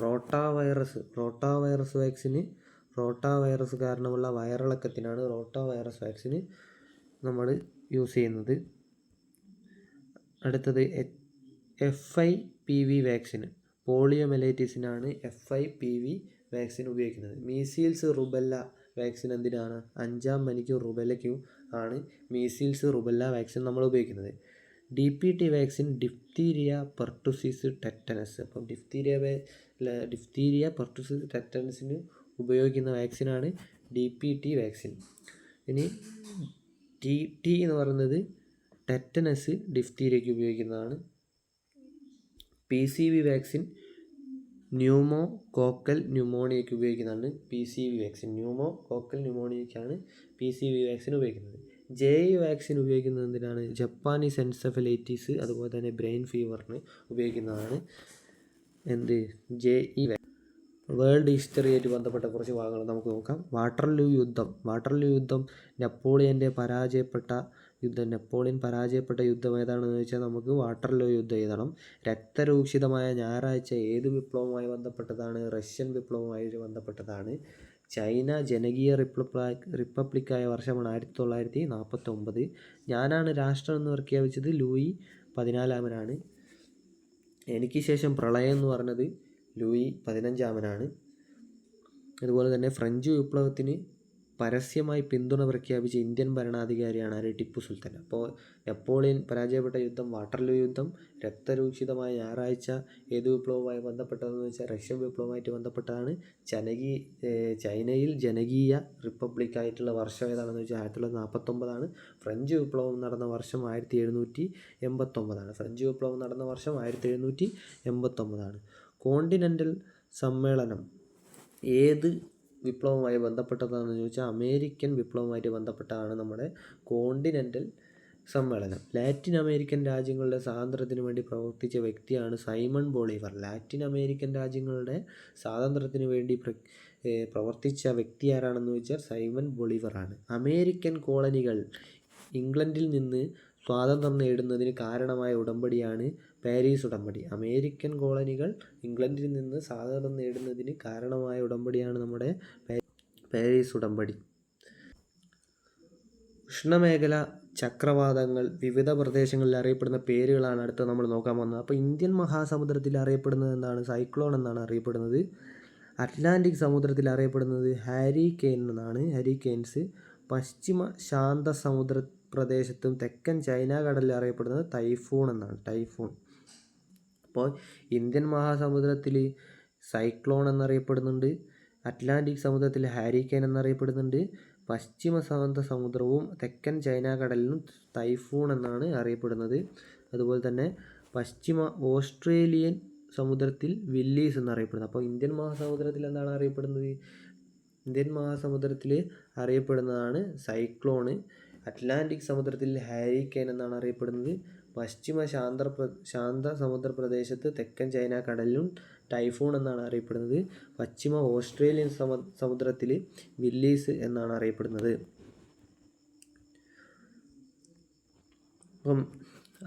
Rota virus rota virus vaccine rota virus കാരണമുള്ള വയറിളക്കത്തിനാണ് റോട്ടാ വൈറസ് വാക്സിന് നമ്മൾ യൂസ് ചെയ്യുന്നത്. അടുത്തത് F I P V vaccine. പോളിയോമെലൈറ്റിസിനാണ് F I P V vaccine ഉപയോഗിക്കുന്നത്. മീസീൽസ് റുബല്ല വാക്സിൻ എന്തിനാണ്? അഞ്ചാം പനിക്കും റുബല്ലയ്ക്കും ആണ് മീസീൽസ് റുബല്ല വാക്സിൻ നമ്മൾ ഉപയോഗിക്കുന്നത്. D P T vaccine diphtheria pertussis tetanus. അപ്പം ഡിഫ്തീരിയ ഡിഫ്തീരിയ പെർട്ടുസിൽ ടെറ്റനസിന് ഉപയോഗിക്കുന്ന വാക്സിനാണ് ഡി പി ടി വാക്സിൻ. ഇനി ടി ടി എന്ന് പറയുന്നത് ടെറ്റനസ് ഡിഫ്തീരിയയ്ക്ക് ഉപയോഗിക്കുന്നതാണ്. P C V vaccine pneumococcal ന്യൂമോണിയയ്ക്ക് ഉപയോഗിക്കുന്നതാണ് P C V vaccine. Pneumococcal ന്യൂമോണിയയ്ക്കാണ് P C V vaccine ഉപയോഗിക്കുന്നത്. ജെ ഇ വാക്സിൻ ഉപയോഗിക്കുന്നത് എന്തിനാണ്? ജപ്പാനീസ് എൻസെഫലൈറ്റിസ് അതുപോലെ തന്നെ ബ്രെയിൻ ഫീവറിന് ഉപയോഗിക്കുന്നതാണ്. എന്ത്? ജെ ഇ വേൾഡ് ഹിസ്റ്ററിയായിട്ട് ബന്ധപ്പെട്ട കുറച്ച് ഭാഗങ്ങൾ നമുക്ക് നോക്കാം. വാട്ടർലൂ യുദ്ധം. വാട്ടർലൂ യുദ്ധം നെപ്പോളിയന്റെ പരാജയപ്പെട്ട യുദ്ധം. നെപ്പോളിയൻ പരാജയപ്പെട്ട യുദ്ധം ഏതാണെന്ന് ചോദിച്ചാൽ നമുക്ക് വാട്ടർലൂ യുദ്ധം എഴുതണം. രക്തരൂക്ഷിതമായ ഞായറാഴ്ച ഏത് വിപ്ലവവുമായി ബന്ധപ്പെട്ടതാണ്? റഷ്യൻ വിപ്ലവവുമായി ബന്ധപ്പെട്ടതാണ്. ചൈന ജനകീയ റിപ്പബ്ലിക് റിപ്പബ്ലിക്കായ വർഷമാണ് ആയിരത്തി തൊള്ളായിരത്തി നാൽപ്പത്തൊമ്പത്. ഞാനാണ് രാഷ്ട്രം എന്ന് പ്രഖ്യാപിച്ചത് ലൂയി പതിനാലാമനാണ്. എനിക്ക് ശേഷം പ്രളയം എന്ന് പറഞ്ഞത് ലൂയി പതിനഞ്ചാമനാണ്. അതുപോലെ തന്നെ ഫ്രഞ്ച് വിപ്ലവത്തിന് പരസ്യമായി പിന്തുണ പ്രഖ്യാപിച്ച ഇന്ത്യൻ ഭരണാധികാരിയാണ് ആര്? ടിപ്പു സുൽത്താൻ. അപ്പോൾ നെപ്പോളിയൻ പരാജയപ്പെട്ട യുദ്ധം വാട്ടർലൂ യുദ്ധം രക്തരൂക്ഷിതമായ ഞായറാഴ്ച ഏത് വിപ്ലവവുമായി ബന്ധപ്പെട്ടതെന്ന് വെച്ചാൽ റഷ്യൻ വിപ്ലവമായിട്ട് ബന്ധപ്പെട്ടതാണ്. ജനകീ ചൈനയിൽ ജനകീയ റിപ്പബ്ലിക് ആയിട്ടുള്ള വർഷം ഏതാണെന്ന് വെച്ചാൽ ആയിരത്തി തൊള്ളായിരത്തി നാൽപ്പത്തൊമ്പതാണ് ഫ്രഞ്ച് വിപ്ലവം നടന്ന വർഷം ആയിരത്തി എഴുന്നൂറ്റി എൺപത്തൊമ്പതാണ് ഫ്രഞ്ച് വിപ്ലവം നടന്ന വർഷം ആയിരത്തി എഴുന്നൂറ്റി എൺപത്തൊമ്പതാണ് കോണ്ടിനെന്റൽ സമ്മേളനം ഏത് വിപ്ലവവുമായി ബന്ധപ്പെട്ടതാണെന്ന് ചോദിച്ചാൽ അമേരിക്കൻ വിപ്ലവവുമായിട്ട് ബന്ധപ്പെട്ടതാണ് നമ്മുടെ കോണ്ടിനെന്റൽ സമ്മേളനം. ലാറ്റിൻ അമേരിക്കൻ രാജ്യങ്ങളുടെ സ്വാതന്ത്ര്യത്തിന് വേണ്ടി പ്രവർത്തിച്ച വ്യക്തിയാണ് സൈമൺ ബോളിവർ. ലാറ്റിൻ അമേരിക്കൻ രാജ്യങ്ങളുടെ സ്വാതന്ത്ര്യത്തിന് വേണ്ടി പ്ര പ്രവർത്തിച്ച വ്യക്തി ആരാണെന്ന് ചോദിച്ചാൽ സൈമൺ ബൊളിവറാണ് അമേരിക്കൻ കോളനികൾ ഇംഗ്ലണ്ടിൽ നിന്ന് സ്വാതന്ത്ര്യം നേടുന്നതിന് കാരണമായ ഉടമ്പടിയാണ് പാരീസ് ഉടമ്പടി. അമേരിക്കൻ കോളനികൾ ഇംഗ്ലണ്ടിൽ നിന്ന് സ്വാതന്ത്ര്യം നേടുന്നതിന് കാരണമായ ഉടമ്പടിയാണ് നമ്മുടെ പാരീസ് ഉടമ്പടി. ഉഷ്ണമേഖല ചക്രവാതങ്ങൾ വിവിധ പ്രദേശങ്ങളിൽ അറിയപ്പെടുന്ന പേരുകളാണ് അടുത്ത് നമ്മൾ നോക്കാൻ പോകുന്നത്. അപ്പോൾ ഇന്ത്യൻ മഹാസമുദ്രത്തിൽ അറിയപ്പെടുന്നത് എന്താണ്? സൈക്ലോൺ എന്നാണ് അറിയപ്പെടുന്നത്. അറ്റ്ലാന്റിക് സമുദ്രത്തിൽ അറിയപ്പെടുന്നത് ഹാരി കെയിൻ എന്നാണ്. ഹാരി കെയ്ൻസ് പശ്ചിമ ശാന്ത സമുദ്ര പ്രദേശത്തും തെക്കൻ ചൈന കടലിൽ അറിയപ്പെടുന്നത് ടൈഫൂൺ എന്നാണ്. ടൈഫൂൺ. അപ്പോൾ ഇന്ത്യൻ മഹാസമുദ്രത്തിൽ സൈക്ലോൺ എന്നറിയപ്പെടുന്നുണ്ട് അറ്റ്ലാന്റിക് സമുദ്രത്തിൽ ഹാരിക്കൈൻ എന്നറിയപ്പെടുന്നുണ്ട് പശ്ചിമ ശാന്ത സമുദ്രവും തെക്കൻ ചൈന കടലിലും ടൈഫൂൺ എന്നാണ് അറിയപ്പെടുന്നത്. അതുപോലെ തന്നെ പശ്ചിമ ഓസ്ട്രേലിയൻ സമുദ്രത്തിൽ വില്ലീസ് എന്നറിയപ്പെടുന്നത് അപ്പോൾ ഇന്ത്യൻ മഹാസമുദ്രത്തിൽ എന്താണ് അറിയപ്പെടുന്നത്? ഇന്ത്യൻ മഹാസമുദ്രത്തിൽ അറിയപ്പെടുന്നതാണ് സൈക്ലോണ് അറ്റ്ലാന്റിക് സമുദ്രത്തിൽ ഹാരിക്കൈൻ എന്നാണ് അറിയപ്പെടുന്നത്. പശ്ചിമ ശാന്ത ശാന്ത സമുദ്ര പ്രദേശത്ത് തെക്കൻ ചൈന കടലിലും ടൈഫൂൺ എന്നാണ് അറിയപ്പെടുന്നത്. പശ്ചിമ ഓസ്ട്രേലിയൻ സമ സമുദ്രത്തിൽ വില്ലീസ് എന്നാണ് അറിയപ്പെടുന്നത്. അപ്പം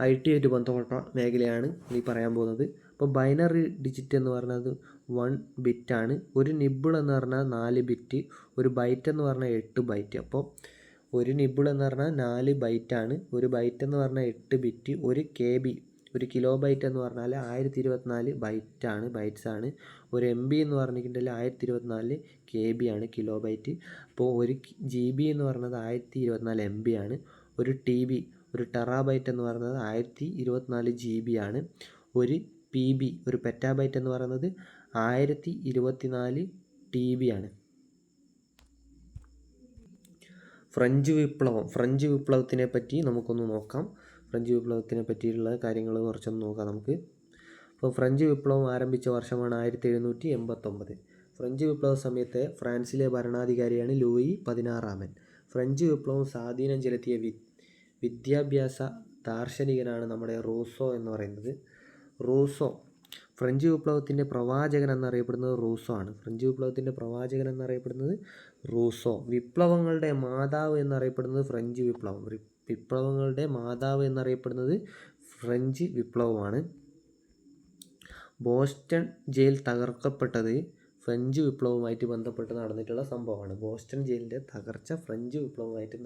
ഐ ടി ആയിട്ട് ബന്ധപ്പെട്ട മേഖലയാണ് ഈ പറയാൻ പോകുന്നത്. അപ്പോൾ ബൈനറി ഡിജിറ്റ് എന്ന് പറയുന്നത് വൺ ബിറ്റാണ്. ഒരു നിബിൾ എന്ന് പറഞ്ഞാൽ നാല് ബിറ്റ് ഒരു ബൈറ്റ് എന്ന് പറഞ്ഞാൽ എട്ട് ബൈറ്റ്. അപ്പോൾ ഒരു നിബിൾ എന്ന് പറഞ്ഞാൽ നാല് ആണ്. ഒരു ബൈറ്റ് എന്ന് പറഞ്ഞാൽ എട്ട് ബിറ്റ് ഒരു കെ ബി ഒരു കിലോ ബൈറ്റ് എന്ന് പറഞ്ഞാൽ ആയിരത്തി ഇരുപത്തിനാല് ബൈറ്റ്സ് ആണ്. ഒരു എം ബി എന്ന് പറഞ്ഞിട്ടുണ്ടെങ്കിൽ ആയിരത്തി ഇരുപത്തിനാല് കെ ബി ആണ് കിലോ ബൈറ്റ് അപ്പോൾ ഒരു ജി ബി എന്ന് പറഞ്ഞത് ആയിരത്തി ഇരുപത്തിനാല് എം ബി ആണ്. ഒരു ടി ബി ഒരു ടെറാബൈറ്റ് എന്ന് പറയുന്നത് ആയിരത്തി ഇരുപത്തിനാല് ജി ബി ആണ്. ഒരു പി ബി ഒരു പെറ്റാബൈറ്റ് എന്ന് പറയുന്നത് ആയിരത്തി ഇരുപത്തിനാല് ടി ബി ആണ്. ഫ്രഞ്ച് വിപ്ലവം ഫ്രഞ്ച് വിപ്ലവത്തിനെ പറ്റി നമുക്കൊന്ന് നോക്കാം. ഫ്രഞ്ച് വിപ്ലവത്തിനെ പറ്റിയുള്ള കാര്യങ്ങൾ കുറച്ചൊന്ന് നോക്കാം നമുക്ക്. അപ്പോൾ ഫ്രഞ്ച് വിപ്ലവം ആരംഭിച്ച വർഷമാണ് ആയിരത്തി എഴുന്നൂറ്റി എൺപത്തൊമ്പത് ഫ്രഞ്ച് വിപ്ലവ സമയത്തെ ഫ്രാൻസിലെ ഭരണാധികാരിയാണ് ലൂയി പതിനാറാമൻ. ഫ്രഞ്ച് വിപ്ലവം സ്വാധീനം ചെലുത്തിയ വി വിദ്യാഭ്യാസ ദാർശനികനാണ് നമ്മുടെ റൂസോ എന്ന് പറയുന്നത്. റൂസോ ഫ്രഞ്ച് വിപ്ലവത്തിന്റെ പ്രവാചകൻ എന്നറിയപ്പെടുന്നത് റൂസോ ആണ്. ഫ്രഞ്ച് വിപ്ലവത്തിന്റെ പ്രവാചകൻ എന്നറിയപ്പെടുന്നത് റൂസോ. വിപ്ലവങ്ങളുടെ മാതാവ് എന്നറിയപ്പെടുന്നത് ഫ്രഞ്ച് വിപ്ലവം. വിപ്ലവങ്ങളുടെ മാതാവ് എന്നറിയപ്പെടുന്നത് ഫ്രഞ്ച് വിപ്ലവമാണ്. ബോസ്റ്റൺ ജയിൽ തകർക്കപ്പെട്ടത് ഫ്രഞ്ച് വിപ്ലവവുമായിട്ട് ബന്ധപ്പെട്ട് നടന്നിട്ടുള്ള സംഭവമാണ്. ബോസ്റ്റൺ ജയിലിന്റെ തകർച്ച ഫ്രഞ്ച് വിപ്ലവമായിട്ട്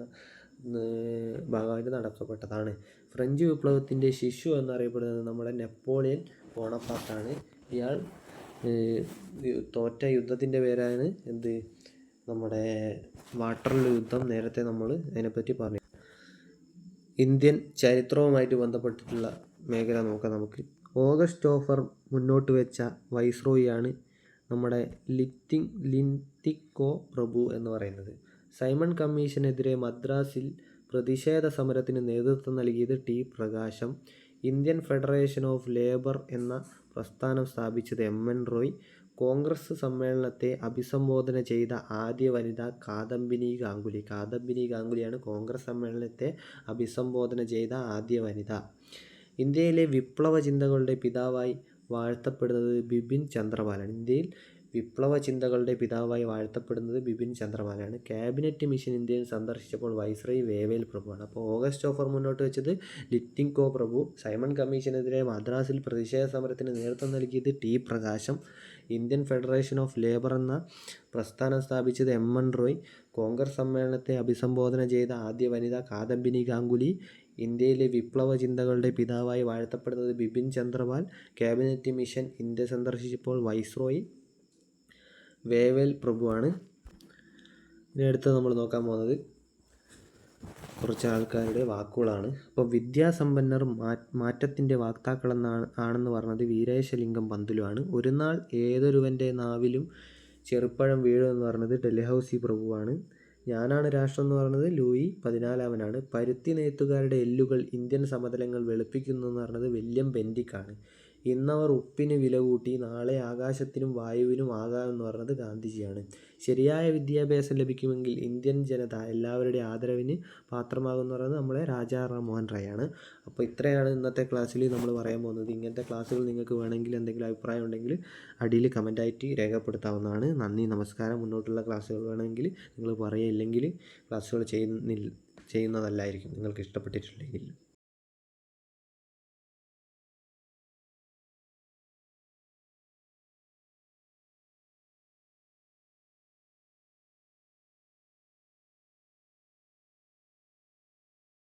ഭാഗമായിട്ട് നടക്കപ്പെട്ടതാണ് ഫ്രഞ്ച് വിപ്ലവത്തിന്റെ ശിശു എന്നറിയപ്പെടുന്നത് നമ്മുടെ നെപ്പോളിയൻ ബോണപ്പാർട്ടാണ്. ഇയാൾ തോറ്റ യുദ്ധത്തിന്റെ പേരാണ് എന്ത്? നമ്മുടെ വാട്ടർ യുദ്ധം നേരത്തെ നമ്മൾ അതിനെപ്പറ്റി പറഞ്ഞു. ഇന്ത്യൻ ചരിത്രവുമായിട്ട് ബന്ധപ്പെട്ടിട്ടുള്ള മേഖല നോക്കാം നമുക്ക്. ഓഗസ്റ്റ് ഓഫർ മുന്നോട്ട് വെച്ച വൈസ്രോയിയാണ് നമ്മുടെ ലിത്തിങ് ലിൻതിക്കോ പ്രഭു എന്ന് പറയുന്നത്. സൈമൺ കമ്മീഷനെതിരെ മദ്രാസിൽ പ്രതിഷേധ സമരത്തിന് നേതൃത്വം നൽകിയത് ടി പ്രകാശം. ഇന്ത്യൻ ഫെഡറേഷൻ ഓഫ് ലേബർ എന്ന പ്രസ്ഥാനം സ്ഥാപിച്ചത് എം എൻ റോയ്. കോൺഗ്രസ് സമ്മേളനത്തെ അഭിസംബോധന ചെയ്ത ആദ്യ വനിത കാദംബിനി ഗാംഗുലി. കാദംബിനി ഗാംഗുലിയാണ് കോൺഗ്രസ് സമ്മേളനത്തെ അഭിസംബോധന ചെയ്ത ആദ്യ വനിത. ഇന്ത്യയിലെ വിപ്ലവ ചിന്തകളുടെ പിതാവായി വാഴ്ത്തപ്പെടുന്നത് ബിപിൻ ചന്ദ്രപാലാണ്. ഇന്ത്യയിൽ വിപ്ലവ ചിന്തകളുടെ പിതാവായി വാഴ്ത്തപ്പെടുന്നത് ബിപിൻ ചന്ദ്രപാലാണ്. ക്യാബിനറ്റ് മിഷൻ ഇന്ത്യയിൽ സന്ദർശിച്ചപ്പോൾ വൈസ്രയി വേവേൽ പ്രഭുവാണ്. അപ്പോൾ ഓഗസ്റ്റ് ഓഫർ മുന്നോട്ട് വെച്ചത് ലിറ്റിങ്കോ പ്രഭു. സൈമൺ കമ്മീഷനെതിരെ മദ്രാസിൽ പ്രതിഷേധ സമരത്തിന് നേതൃത്വം നൽകിയത് ടി പ്രകാശം. ഇന്ത്യൻ ഫെഡറേഷൻ ഓഫ് ലേബർ എന്ന പ്രസ്ഥാനം സ്ഥാപിച്ചത് എം എൻ റോയ്. കോൺഗ്രസ് സമ്മേളനത്തെ അഭിസംബോധന ചെയ്ത ആദ്യ വനിത കാദംബിനി ഗാംഗുലി ഇന്ത്യയിലെ വിപ്ലവ ചിന്തകളുടെ പിതാവായി വാഴ്ത്തപ്പെടുന്നത് Bipin Chandra Pal. Cabinet mission India സന്ദർശിച്ചപ്പോൾ viceroy Wavell പ്രഭുവാണ്. ഇനി അടുത്ത് നമ്മൾ നോക്കാൻ പോകുന്നത് കുറച്ച് ആൾക്കാരുടെ വാക്കുകളാണ്. അപ്പോൾ വിദ്യാസമ്പന്നർ മാറ്റത്തിന്റെ വാക്താക്കളെന്നാണ് ആണെന്ന് പറഞ്ഞത് വീരേശലിംഗം പന്തുലുമാണ് ഒരു നാൾ ഏതൊരുവന്റെ നാവിലും ചെറുപ്പഴം വീഴുമെന്ന് പറഞ്ഞത് ഡൽഹൌസി പ്രഭുവാണ്. ഞാനാണ് രാഷ്ട്രം എന്ന് പറഞ്ഞത് ലൂയി പതിനാലാമനാണ്. പരുത്തി നെയ്ത്തുകാരുടെ എല്ലുകൾ ഇന്ത്യൻ സമതലങ്ങൾ വെളുപ്പിക്കുന്നു എന്ന് പറഞ്ഞത് വില്യം ബെൻഡിക്കാണ് ഇന്നവർ ഉപ്പിന് വില കൂട്ടി നാളെ ആകാശത്തിനും വായുവിനും ആകാമെന്ന് പറഞ്ഞത് ഗാന്ധിജിയാണ്. ശരിയായ വിദ്യാഭ്യാസം ലഭിക്കുമെങ്കിൽ ഇന്ത്യൻ ജനത എല്ലാവരുടെയും ആദരവിന് പാത്രമാകുമെന്ന് പറയുന്നത് നമ്മളെ രാജാ റാം മോഹൻ റായ് ആണ് അപ്പോൾ ഇത്രയാണ് ഇന്നത്തെ ക്ലാസ്സിൽ നമ്മൾ പറയാൻ പോകുന്നത്. ഇങ്ങനത്തെ ക്ലാസ്സുകൾ നിങ്ങൾക്ക് വേണമെങ്കിൽ എന്തെങ്കിലും അഭിപ്രായം ഉണ്ടെങ്കിൽ അടിയിൽ കമന്റായിട്ട് രേഖപ്പെടുത്താവുന്നതാണ്. നന്ദി നമസ്കാരം. മുന്നോട്ടുള്ള ക്ലാസ്സുകൾ വേണമെങ്കിൽ നിങ്ങൾ പറയുക ഇല്ലെങ്കിൽ ക്ലാസ്സുകൾ ചെയ്യുന്നില്ല ചെയ്യുന്നതല്ലായിരിക്കും. നിങ്ങൾക്ക് ഇഷ്ടപ്പെട്ടിട്ടില്ലെങ്കിൽ.